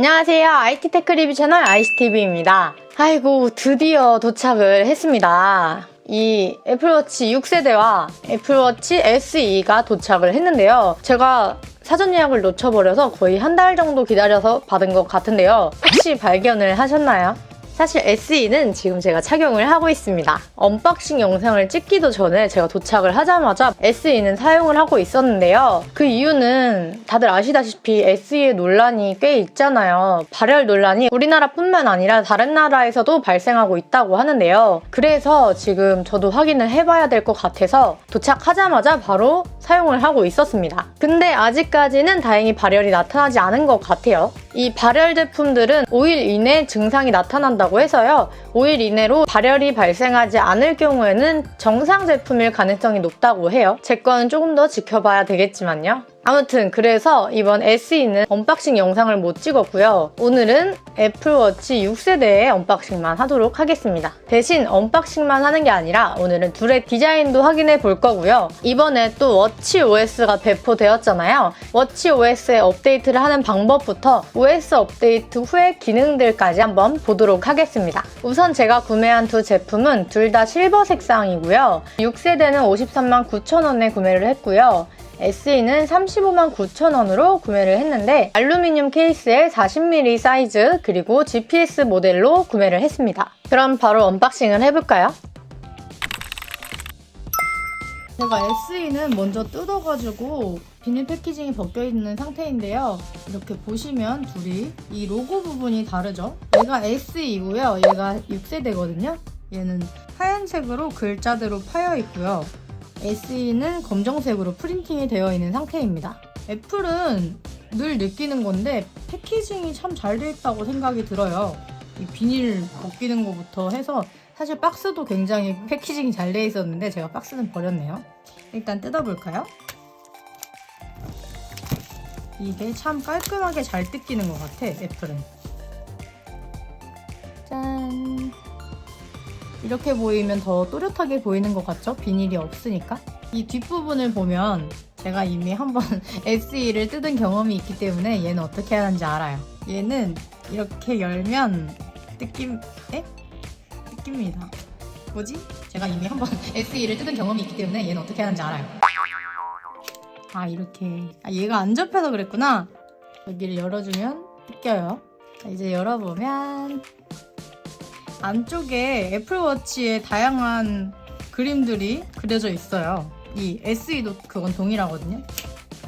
안녕하세요. IT 테크 리뷰 채널 아이스티비입니다. 아이고, 드디어 도착을 했습니다. 이 애플워치 6세대와 애플워치 SE가 도착을 했는데요. 제가 사전 예약을 놓쳐버려서 거의 한 달 정도 기다려서 받은 것 같은데요. 혹시 발견을 하셨나요? 사실 SE는 지금 제가 착용을 하고 있습니다. 언박싱 영상을 찍기도 전에 제가 도착을 하자마자 SE는 사용을 하고 있었는데요. 그 이유는 다들 아시다시피 SE의 논란이 꽤 있잖아요. 발열 논란이 우리나라뿐만 아니라 다른 나라에서도 발생하고 있다고 하는데요. 그래서 지금 저도 확인을 해봐야 될 것 같아서 도착하자마자 바로 사용을 하고 있었습니다. 근데 아직까지는 다행히 발열이 나타나지 않은 것 같아요. 이 발열 제품들은 5일 이내 증상이 나타난다고 해서요. 5일 이내로 발열이 발생하지 않을 경우에는 정상 제품일 가능성이 높다고 해요. 제 거는 조금 더 지켜봐야 되겠지만요. 아무튼 그래서 이번 SE는 언박싱 영상을 못 찍었고요. 오늘은 애플워치 6세대의 언박싱만 하도록 하겠습니다. 대신 언박싱만 하는 게 아니라 오늘은 둘의 디자인도 확인해 볼 거고요. 이번에 또 워치 OS가 배포되었잖아요. 워치 OS에 업데이트를 하는 방법부터 OS 업데이트 후의 기능들까지 한번 보도록 하겠습니다. 우선 제가 구매한 두 제품은 둘 다 실버 색상이고요. 6세대는 53만 9천 원에 구매를 했고요. SE는 35만 9천 원으로 구매를 했는데 알루미늄 케이스에 40mm 사이즈 그리고 GPS 모델로 구매를 했습니다. 그럼 바로 언박싱을 해볼까요? 제가 SE는 먼저 뜯어가지고 비닐 패키징이 벗겨 있는 상태인데요. 이렇게 보시면 둘이 이 로고 부분이 다르죠? 얘가 SE고요. 얘가 6세대거든요. 얘는 하얀색으로 글자대로 파여 있고요. SE는 검정색으로 프린팅이 되어 있는 상태입니다. 애플은 늘 느끼는 건데 패키징이 참 잘 돼 있다고 생각이 들어요. 이 비닐 벗기는 것부터 해서 사실 박스도 굉장히 패키징이 잘 돼 있었는데 제가 박스는 버렸네요. 일단 뜯어볼까요? 이게 참 깔끔하게 잘 뜯기는 것 같아, 애플은. 이렇게 보이면 더 또렷하게 보이는 것 같죠? 비닐이 없으니까. 이 뒷부분을 보면 제가 이미 한번 SE를 뜯은 경험이 있기 때문에 얘는 어떻게 하는지 알아요. 얘는 이렇게 열면 뜯김, 에? 뜯깁니다. 뭐지? 제가 이미 한번 SE를 뜯은 경험이 있기 때문에 얘는 어떻게 하는지 알아요. 아, 이렇게. 아, 얘가 안 접혀서 그랬구나. 여기를 열어주면 뜯겨요. 자, 이제 열어보면 안쪽에 애플워치의 다양한 그림들이 그려져 있어요. 이 SE도 그건 동일하거든요.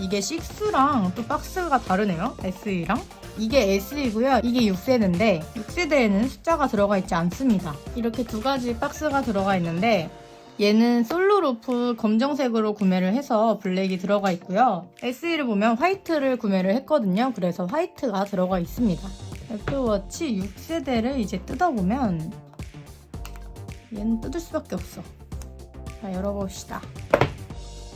이게 6랑 또 박스가 다르네요. SE랑. 이게 SE고요. 이게 6세대인데 6세대에는 숫자가 들어가 있지 않습니다. 이렇게 두 가지 박스가 들어가 있는데 얘는 솔로 루프 검정색으로 구매를 해서 블랙이 들어가 있고요. SE를 보면 화이트를 구매를 했거든요. 그래서 화이트가 들어가 있습니다. 애플워치 6세대를 이제 뜯어보면 얘는 뜯을 수밖에 없어. 자, 열어봅시다.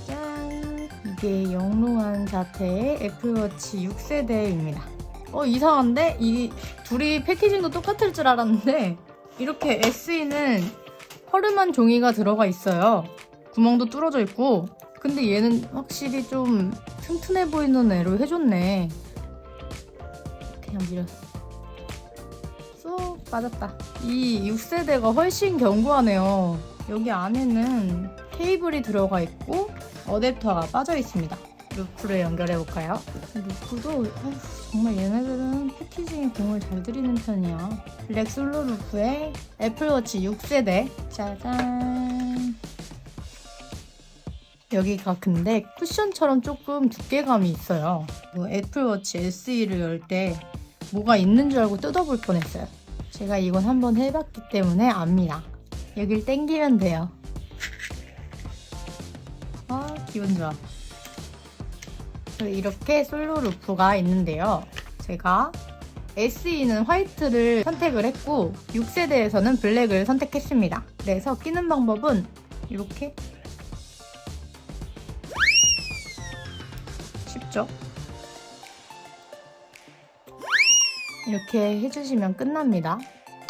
짠! 이게 영롱한 자태의 애플워치 6세대입니다. 어, 이상한데? 이 둘이 패키징도 똑같을 줄 알았는데 이렇게 SE는 허름한 종이가 들어가 있어요. 구멍도 뚫어져 있고 근데 얘는 확실히 좀 튼튼해 보이는 애로 해줬네. 그냥 밀었어. 쏙 빠졌다. 이 6세대가 훨씬 견고하네요. 여기 안에는 케이블이 들어가 있고 어댑터가 빠져 있습니다. 루프를 연결해 볼까요? 루프도 정말 얘네들은 패키징에 공을 잘 들이는 편이야. 블랙 솔로 루프에 애플워치 6세대 짜잔. 여기가 근데 쿠션처럼 조금 두께감이 있어요. 뭐 애플워치 SE를 열 때 뭐가 있는 줄 알고 뜯어볼 뻔했어요. 제가 이건 한번 해봤기 때문에 압니다. 여길 당기면 돼요. 아, 기분 좋아. 이렇게 솔로 루프가 있는데요. 제가 SE는 화이트를 선택을 했고 6세대에서는 블랙을 선택했습니다. 그래서 끼는 방법은 이렇게 쉽죠? 이렇게 해주시면 끝납니다.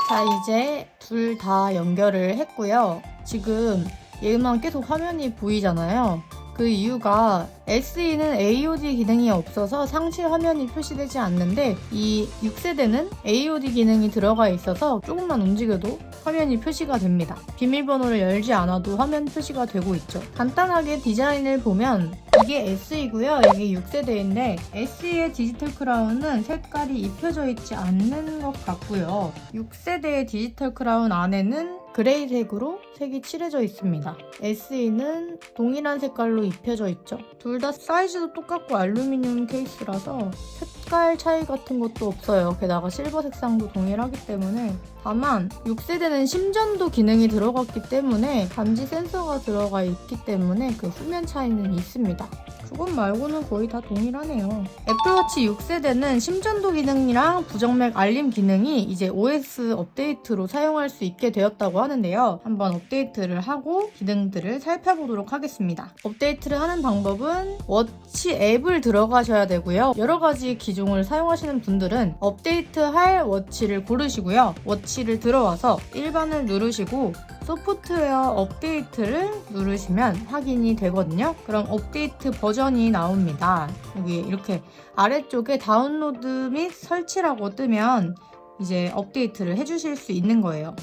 자, 이제 둘 다 연결을 했고요. 지금 얘만 계속 화면이 보이잖아요. 그그 이유가 SE는 AOD 기능이 없어서 상시 화면이 표시되지 않는데 이 6세대는 AOD 기능이 들어가 있어서 조금만 움직여도 화면이 표시가 됩니다. 비밀번호를 열지 않아도 화면 표시가 되고 있죠. 간단하게 디자인을 보면 이게 SE고요. 이게 6세대인데 SE의 디지털 크라운은 색깔이 입혀져 있지 않는 것 같고요. 6세대의 디지털 크라운 안에는 그레이색으로 색이 칠해져 있습니다. SE는 동일한 색깔로 입혀져 있죠. 둘 다 사이즈도 똑같고 알루미늄 케이스라서 색깔 차이 같은 것도 없어요. 게다가 실버 색상도 동일하기 때문에 다만 6세대는 심전도 기능이 들어갔기 때문에 감지 센서가 들어가 있기 때문에 그 후면 차이는 있습니다. 그것 말고는 거의 다 동일하네요. 애플워치 6세대는 심전도 기능이랑 부정맥 알림 기능이 이제 OS 업데이트로 사용할 수 있게 되었다고 하는데요. 한번 업데이트를 하고 기능들을 살펴보도록 하겠습니다. 업데이트를 하는 방법은 워치 앱을 들어가셔야 되고요. 여러 가지 기종을 사용하시는 분들은 업데이트할 워치를 고르시고요. 워치를 들어와서 일반을 누르시고 소프트웨어 업데이트를 누르시면 확인이 되거든요. 그럼 업데이트 버전 이 나옵니다. 여기 이렇게 아래쪽에 다운로드 및 설치라고 뜨면 이제 업데이트를 해주실 수 있는 거예요.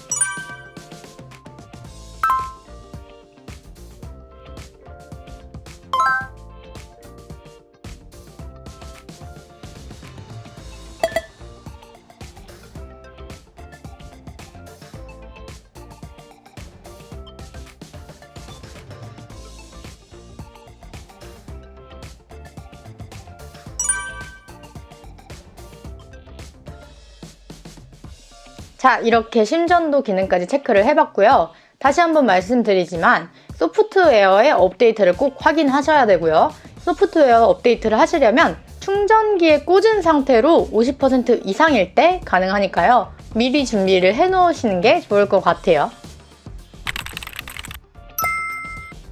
자, 이렇게 심전도 기능까지 체크를 해봤고요. 다시 한번 말씀드리지만 소프트웨어의 업데이트를 꼭 확인하셔야 되고요. 소프트웨어 업데이트를 하시려면 충전기에 꽂은 상태로 50% 이상일 때 가능하니까요. 미리 준비를 해 놓으시는 게 좋을 것 같아요.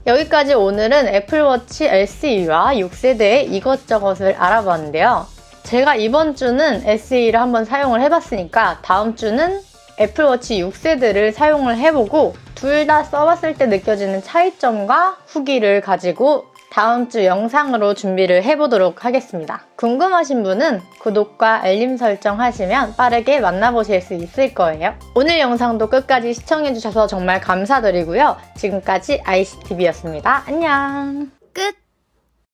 여기까지 오늘은 애플워치 LCE와 6세대의 이것저것을 알아봤는데요. 제가 이번 주는 SE를 한번 사용을 해봤으니까 다음 주는 애플워치 6세대를 사용을 해보고 둘 다 써봤을 때 느껴지는 차이점과 후기를 가지고 다음 주 영상으로 준비를 해보도록 하겠습니다. 궁금하신 분은 구독과 알림 설정 하시면 빠르게 만나보실 수 있을 거예요. 오늘 영상도 끝까지 시청해주셔서 정말 감사드리고요. 지금까지 ICTV였습니다. 안녕!